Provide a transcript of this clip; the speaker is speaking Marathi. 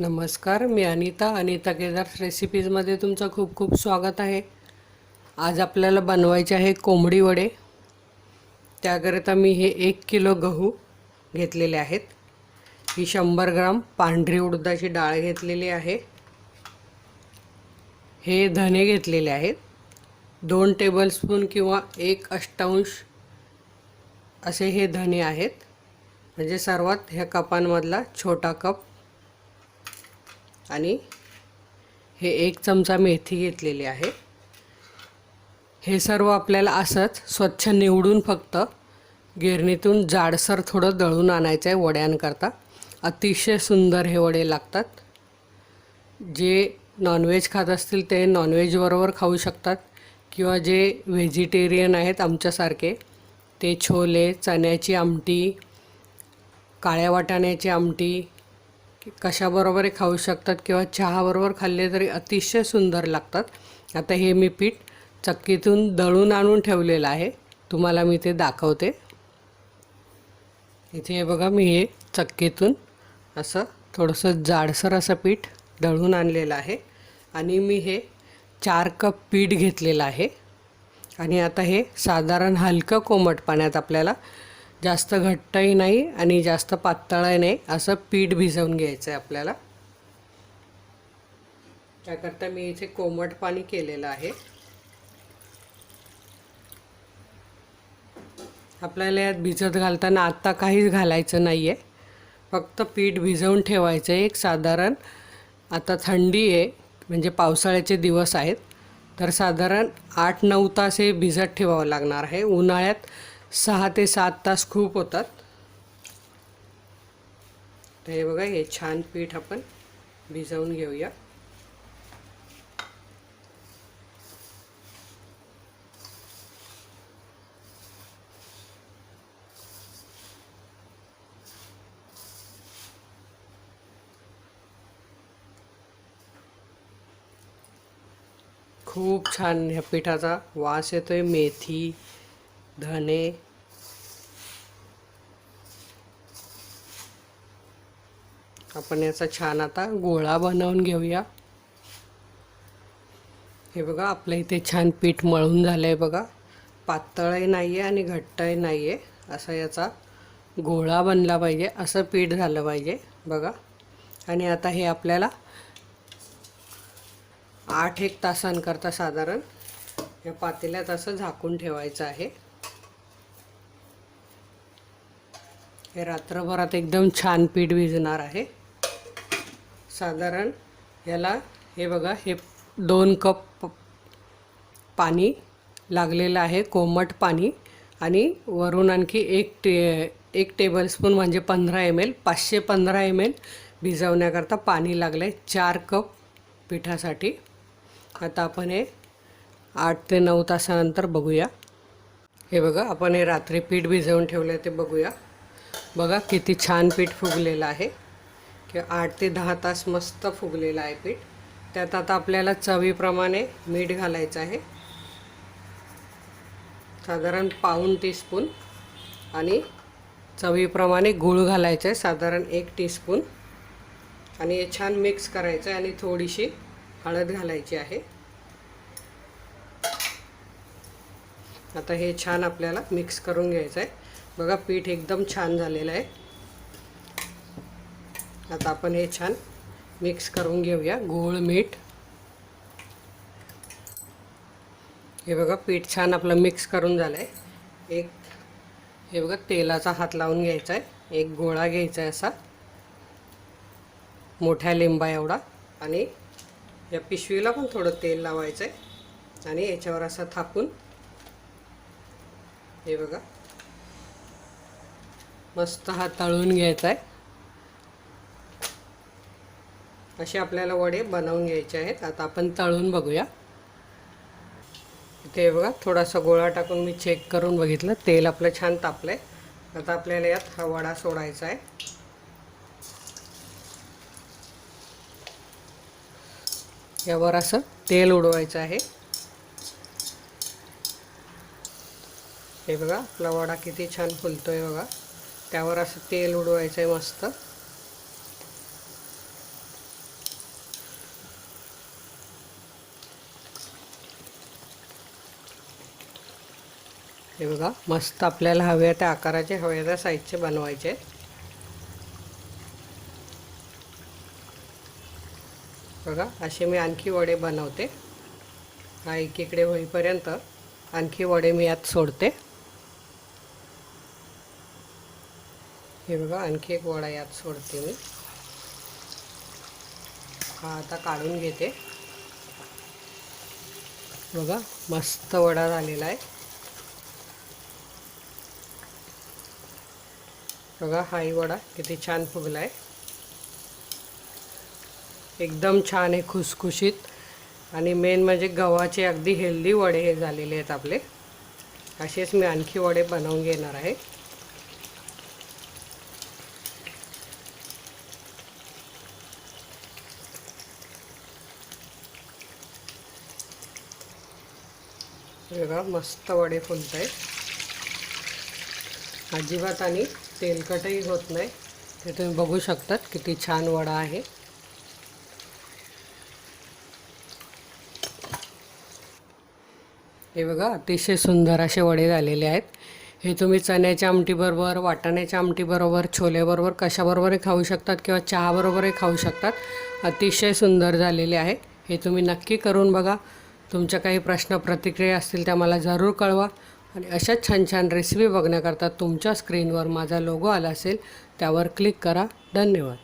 नमस्कार मी अनिता. अनिता केदार रेसिपीजमध्ये तुमचं खूप खूप स्वागत आहे. आज आपल्याला बनवायचे आहे कोंबडी वडे. त्याकरिता मी हे एक किलो गहू घेतलेले आहेत. ही शंभर ग्राम पांढरी उडदाची डाळ घेतलेली आहे. हे धने घेतलेले आहेत. दोन टेबलस्पून किंवा एक अष्टांश असे हे धने आहेत. म्हणजे सर्वात ह्या कपांमधला छोटा कप आणि हे एक चमचा मेथी घेतलेली आहे. हे सर्व आपल्याला असंच स्वच्छ निवडून फक्त गिरणीतून जाडसर थोडं दळून आणायचं आहे वड्यांकरता. अतिशय सुंदर हे वडे लागतात. जे नॉनव्हेज खात असतील ते नॉनव्हेजबरोबर खाऊ शकतात किंवा जे व्हेजिटेरियन आहेत आमच्यासारखे ते छोले चण्याची आमटी काळ्या वाटाण्याची आमटी कशाबरोबरही खाऊ शकतात किंवा चहाबरोबर खाल्ले तरी अतिशय सुंदर लागतात. आता हे मी पीठ चक्कीतून दळून आणून ठेवलेलं आहे. तुम्हाला मी ते दाखवते. इथे हे बघा मी हे चक्कीतून असं थोडंसं जाडसर असं पीठ दळून आणलेलं आहे. आणि मी हे चार कप पीठ घेतलेलं आहे. आणि आता हे साधारण हलकं कोमट पाण्यात आपल्याला जास्त घट्टही नाही आणि जास्त पातळही नाही. असं पीठ भिजवून घ्यायचं आहे आपल्याला. त्याकरता मी इथे कोमट पाणी केलेलं आहे. आपल्याला यात भिजत घालताना आत्ता काहीच घालायचं नाही आहे फक्त पीठ भिजवून ठेवायचं आहे एक साधारण. आता थंडी आहे म्हणजे पावसाळ्याचे दिवस आहेत. तर साधारण आठ नऊ तास हे भिजत ठेवावं लागणार आहे. उन्हाळ्यात सहा ते सात तास खूप होतात. तर हे बघा हे छान पीठ आपण भिजवून घेऊया. खूप छान ह्या पिठाचा वास येतोय. मेथी धने आपण याचा छान आता गोळा बनवून घेऊया. हे बघा आपल्या इथे छान पीठ मळून झालं आहे बघा. पातळही नाही आहे आणि घट्टही नाही आहे असा याचा गोळा बनला पाहिजे. असं पीठ झालं पाहिजे बघा. आणि आता हे आपल्याला आठ एक तासांकरता साधारण या पातेल्यात असं झाकून ठेवायचं आहे. हे रात्रभरात एकदम छान पीठ भिजणार आहे. साधारण याला हे बघा हे दोन कप पाणी लागलेलं आहे कोमट पाणी. आणि वरून आणखी एक टे एक टेबलस्पून म्हणजे पंधरा एम एल पाचशे पंधरा एम एल भिजवण्याकरता पाणी लागलं आहे चार कप पिठासाठी. आता आपण हे आठ ते नऊ तासानंतर बघूया. हे बघा आपण हे रात्री पीठ भिजवून ठेवलं आहे ते बघूया. बघा किती छान पीठ फुगलेलं आहे. आठ ते दहा तास मस्त फुगलेलं आहे पीठ. त्यात आता आपल्याला चवीप्रमाणे मीठ घालायचं आहे. साधारण पाऊण टीस्पून आणि चवीप्रमाणे गूळ घालायचं आहे साधारण एक टीस्पून. आणि हे छान मिक्स करायचं आहे आणि थोडीशी हळद घालायची आहे. आता हे छान आपल्याला मिक्स करून घ्यायचं आहे. बघा पीठ एकदम छान झालेलं आहे. आता आपण हे छान मिक्स करून घेऊया. गोळ मीठ. हे बघा पीठ छान आपलं मिक्स करून झालं आहे एक हे बघा तेलाचा हात लावून घ्यायचा आहे एक गोळा घ्यायचा आहे असा. मोठ्या लिंबा एवढा. आणि या पिशवीला पण थोडं तेल लावायचं आहे आणि याच्यावर असं थापून हे बघा मस्त हा तळून घ्यायचा आहे असे आपल्याला वडे बनवून घ्यायचे आहेत. आता आपण तळून बघूया. इथे बघा थोडासा गोळा टाकून मी चेक करून बघितलं. तेल आपलं छान तापलं आहे आता आपल्याला यात हा वडा सोडायचा आहे. यावर असं तेल उडवायचं आहे. हे बघा आपला वडा किती छान फुलतोय बघा. त्यावर असं तेल उडवायचं आहे मस्त. हे बघा मस्त आपल्याला हव्या त्या आकाराचे हव्या त्या साईजचे बनवायचे. बघा असे मी आणखी वडे बनवते. हा एकीकडे होईपर्यंत आणखी वडे मी यात सोडते. हे बघा आणखी एक वडा यात सोडते मी. हा आता काढून घेते. बघा मस्त वडा झालेला आहे. बघा हाही वडा किती छान फुगला आहे एकदम छान आहे खुसखुशीत. आणि मेन म्हणजे गव्हाचे अगदी हेल्दी वडे हे झालेले आहेत आपले. असेच मी आणखी वडे बनवून घेणार आहे. बघा मस्त वडे फुलत आहेत अजिबात आणि तेलकटही होत नाही. ते तुम्ही बघू शकतात किती छान वडा आहे. हे बघा अतिशय सुंदर असे वडे झालेले आहेत. हे तुम्ही चण्याच्या आमटीबरोबर वाटाण्याच्या आमटीबरोबर छोल्याबरोबर कशाबरोबरही खाऊ शकतात किंवा चहाबरोबरही खाऊ शकतात. अतिशय सुंदर झालेले आहे हे तुम्ही नक्की करून बघा. तुमच्या काही प्रश्न प्रतिक्रिया असतील त्या मला जरूर कळवा. आणि अशाच छान छान रेसिपी बघण्याकरता तुमच्या स्क्रीनवर माझा लोगो आला असेल त्यावर क्लिक करा. धन्यवाद.